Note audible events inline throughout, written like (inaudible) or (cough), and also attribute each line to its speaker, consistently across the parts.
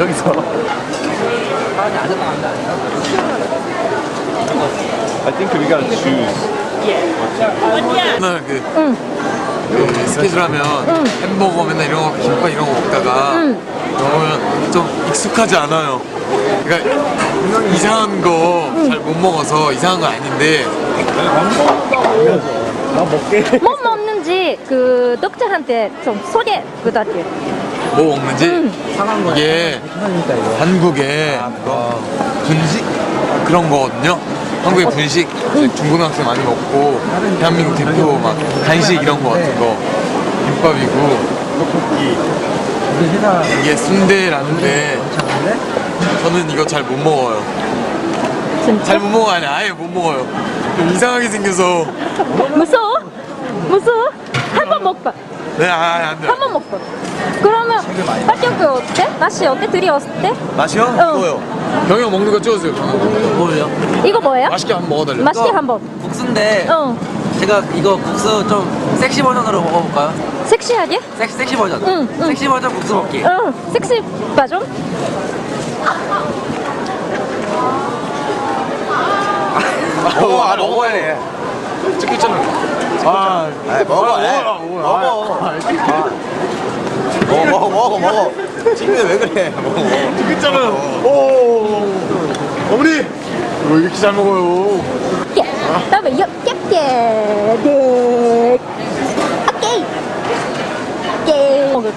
Speaker 1: 여기서. I think we gotta choose.
Speaker 2: 맨날 그, 그 스케줄 하면 햄버거 맨날 이런 거 김밥 이런 거 먹다가 그러면 좀 익숙하지 않아요. 그러니까 이상한 거 잘 못 먹어서 이상한 건 아닌데.
Speaker 3: 뭐 먹는지 그 독자한테 좀 소개 부탁해.
Speaker 2: 뭐 먹는지? 이게 한국의 분식? 그런 거거든요. 한국의 분식 중고등학생 많이 먹고 대한민국 대표 막 간식 이런 거 같은 거. 김밥이고. 이게 순대라는데 저는 이거 잘 못 먹어요. 잘 못 먹어 아니 아예 못 먹어요. 좀 이상하게 생겨서
Speaker 3: 무서워? 무서워? 한 번 먹봐.
Speaker 2: 네 아, 안 돼.
Speaker 3: 한 번 먹봐. 그러면 합격이 어때? 맛이 어때? 둘이 어때?
Speaker 1: 맛이요?
Speaker 3: 어.
Speaker 2: 병이 형 먹는 거 찍어주세요.
Speaker 4: 뭐요?
Speaker 3: 이거 뭐예요?
Speaker 2: 맛있게 한번 먹어달래요.
Speaker 3: 맛있게 한번.
Speaker 4: 국수인데
Speaker 3: 어.
Speaker 4: 제가 이거 국수 좀 섹시 버전으로 먹어볼까요?
Speaker 3: 섹시하게?
Speaker 4: 섹시, 섹시 버전
Speaker 3: 응, 응.
Speaker 4: 섹시 버전 국수 먹기
Speaker 3: 응. 섹시 버전?
Speaker 1: 먹어, 아, 먹어야 돼.
Speaker 2: 찍고 있잖아.
Speaker 1: 아, 먹어, 에. 먹어. 먹어, 먹어, 먹어. 지금 왜 그래? 먹어.
Speaker 2: 찍고 있잖아. 오. 어머니. 왜 이렇게 잘 먹어요?
Speaker 3: 예. 다음에 옆, 예. 네. 오케이. 오케이.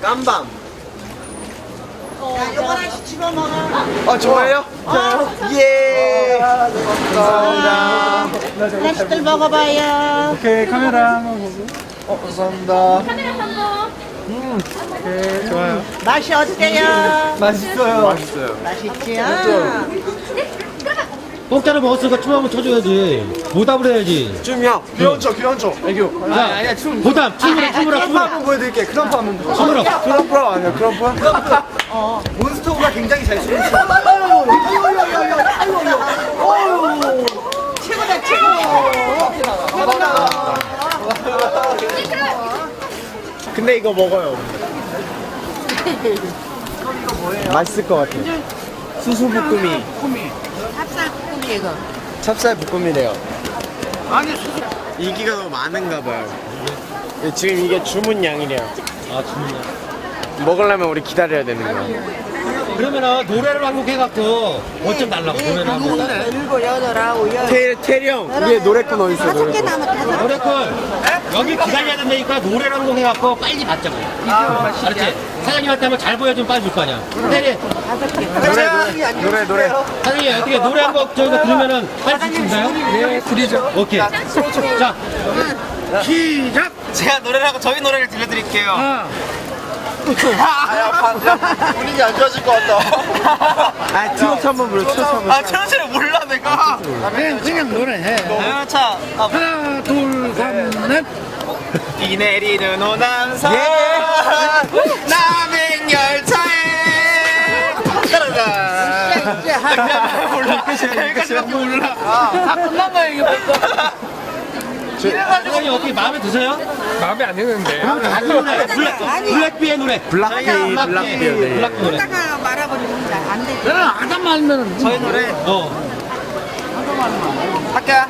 Speaker 1: 깜밤. 아, 정말요? 예. 감사합니다.
Speaker 5: 하나씩들 먹어봐요.
Speaker 1: 오케이, 카메라 한번 보고. 어, 감사합니다.
Speaker 3: 카메라 한 번.
Speaker 1: 오케이, 좋아요.
Speaker 5: 맛이 어때요?
Speaker 1: 맛있어요. 맛있어요.
Speaker 5: 맛있지요?
Speaker 6: 공짜로 먹었으니까 춤 한번 춰줘야지. 보답을 해야지.
Speaker 1: 춤이요. 귀여운 척, 귀여운 척. 애교.
Speaker 6: 아, 아니야, 춤. 보답, 춤으로, 춤으로,
Speaker 1: 크럼프
Speaker 6: 춤으로.
Speaker 1: 한번 보여드릴게. 크럼프 한번 보여드릴게.
Speaker 6: 춤으로.
Speaker 1: 크럼프 아니야, 크럼프? 어. 몬스터가 굉장히 잘 춤을 춰.
Speaker 5: 최고다, 최고.
Speaker 1: 근데 이거 먹어요. 맛있을 것 같아. 수수 볶음이.
Speaker 5: 찹쌀 볶음 이 이거.
Speaker 1: 찹쌀 볶음이래요. 아니 인기가 너무 많은가 봐요. 예, 지금 이게 주문 양이래요.
Speaker 6: 아, 춤이야.
Speaker 1: 먹으려면 우리 기다려야 되는 거야.
Speaker 6: 그러면은 노래를 한 곡 해갖고 어쩜 달라고 노래를 한곡
Speaker 5: 일곱, 여덟, 아홉, 열.
Speaker 1: 태, 태령 위에 노래꾼 어디 있어?
Speaker 5: 다섯 개
Speaker 1: 노래꾼.
Speaker 5: 남았 다섯 개.
Speaker 6: 노래콜 여기 기다려야 된다니까 노래를 한 곡 해갖고 빨리 받자고. 알았지? 사장님한테 한번 잘 보여주면 빨리 줄 거 아니야. 사장님
Speaker 1: 노래 노래 노래 노래.
Speaker 6: 사장님 어떻게 노래 한 곡 저희가 들으면은 빨리 줄수있나요? 네 드리죠. 오케이. 자 시작!
Speaker 4: 제가 노래를 하고 저희 노래를 들려드릴게요
Speaker 1: 분위기 안 좋아질 것 같다. (laughs) 아 트로트 한번 불러. 트로트 한번.
Speaker 4: 아 트로트를 몰라 내가?
Speaker 6: 그냥 그냥 노래해.
Speaker 4: 아, 자 아,
Speaker 6: 하나 둘셋넷.
Speaker 4: 비 내리는 오남산 남행 열차에. 따라가 몰라. 여기까지밖에 몰라. 다 끝난 거야 이게
Speaker 6: 사장님 어떻게 마음에 드세요? 마음에 안 드는데. 블랙 블랙비의 노래
Speaker 1: 블락비 블락비. 네.
Speaker 6: 블락비 노래
Speaker 5: 하다가 말아버리면 잘안 되지.
Speaker 4: 저희 노래
Speaker 6: 어
Speaker 4: 할게요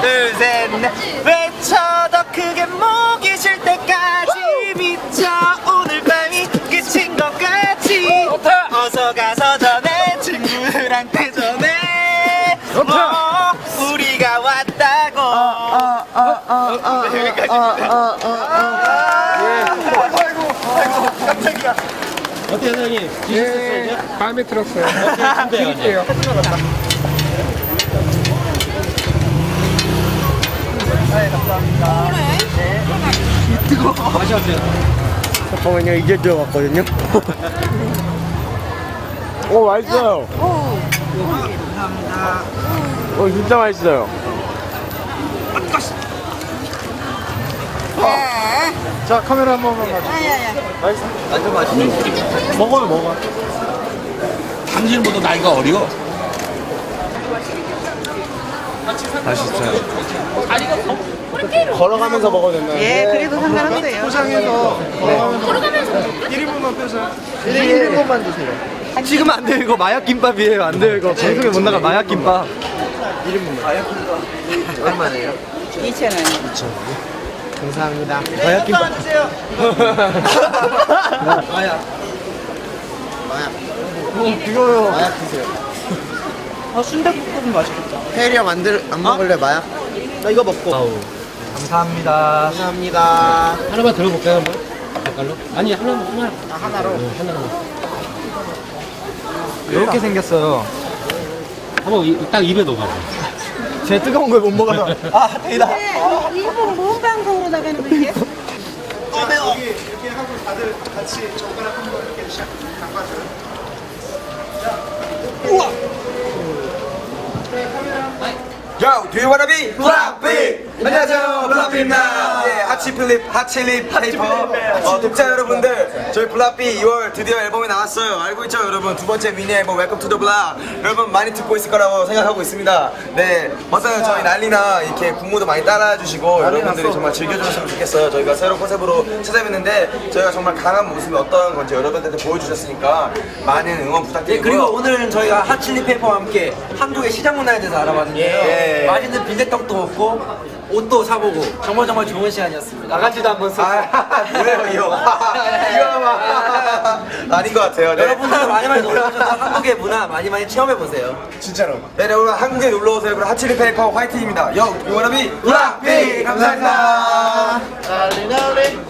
Speaker 4: 둘셋 넷 외쳐 더 크게 목이 쉴 때까지 미쳐 오늘 밤이 끝인 것 같지 어서 가서 전해 친구들한테 전해 어, 우리가 왔다고 여기까지입니다 아이고 아이고 깜짝이야
Speaker 6: 어때요, 사장님? 지셨어요, 이제?
Speaker 7: 마음에 들었어요.
Speaker 6: 오케이, 준비해요. 맛이 어때요?
Speaker 1: 잠깐만요 이게 들어갔거든요 오 맛있어요 오 진짜 맛있어요 자 카메라 한 번만 가져 완전 맛있어? 먹어요 먹어.
Speaker 6: 당신보다 나이가 어려.
Speaker 1: 걸어가면서 먹어도 된다.
Speaker 5: 예, 그래도 상관없어요.
Speaker 1: 포장해서 걸어가면서 1인분만 빼서 1인분만 주세요.
Speaker 8: 지금 안 돼요 이거. 마약 김밥이에요 안 돼요 이거. 방송에 못 나가 마약 김밥.
Speaker 5: 2,000원.
Speaker 1: 감사합니다
Speaker 8: 마약 김밥
Speaker 1: 이거요 (laughs) 마약 드세요
Speaker 8: 아 순대국밥은 맛있겠다
Speaker 1: 혜리 형 안, 들, 안 먹을래 마약?
Speaker 8: 나 이거 먹고 감사합니다
Speaker 1: 감사합니다
Speaker 6: 하나만 들어볼까요, 한번? 색깔로? 아니, 하나, 하나. 하나로? 하나로.
Speaker 8: 이렇게 생겼어요
Speaker 6: 한번 이- 딱 입에 넣어봐.
Speaker 8: 제 뜨거운 걸 못 먹어서 아 대다
Speaker 5: 일본 뭔 방송으로 나가는 거지?
Speaker 8: Yo, do you wanna be 블라피? 안녕하세요, 블라피입니다. 예, 하치 필립, 하칠립 페이퍼. 어, 독자 여러분들, 저희 블라피 2월 드디어 앨범이 나왔어요. 알고 있죠, 여러분? 두 번째 미니 앨범 웰컴 투 더 블락. 여러분 많이 듣고 있을 거라고 생각하고 있습니다. 네, 어서요. 저희 난리나 이렇게 국무도 많이 따라와 주시고 여러분들이 정말 즐겨주셨으면 좋겠어요. 저희가 새로운 컨셉으로 찾아뵙는데 저희가 정말 강한 모습이 어떤 건지 여러분들한테 보여주셨으니까 많은 응원 부탁드리고요.
Speaker 4: 그리고 오늘은 저희가 핫칠리 페이퍼와 함께 한국의 시장 문화에 대해서 알아봤는데요.
Speaker 8: 예.
Speaker 4: 맛있는 빈대떡도 먹고 옷도 사보고 정말 정말 좋은 시간이었습니다. 나가지도 한번 쓰고
Speaker 8: 아, 뭐예요, (laughs) 이거? (laughs) 봐. 아닌 것 같아요. 네.
Speaker 4: 여러분들도 많이 많이 놀러 오셔서 한국의 문화 많이 많이 체험해 보세요.
Speaker 8: 진짜로. 네, 여러분 한국에 놀러 오세요. 그럼 하치리 페이퍼 화이팅입니다. 요, 유원아비 블락비 감사합니다.
Speaker 1: 아, 리나리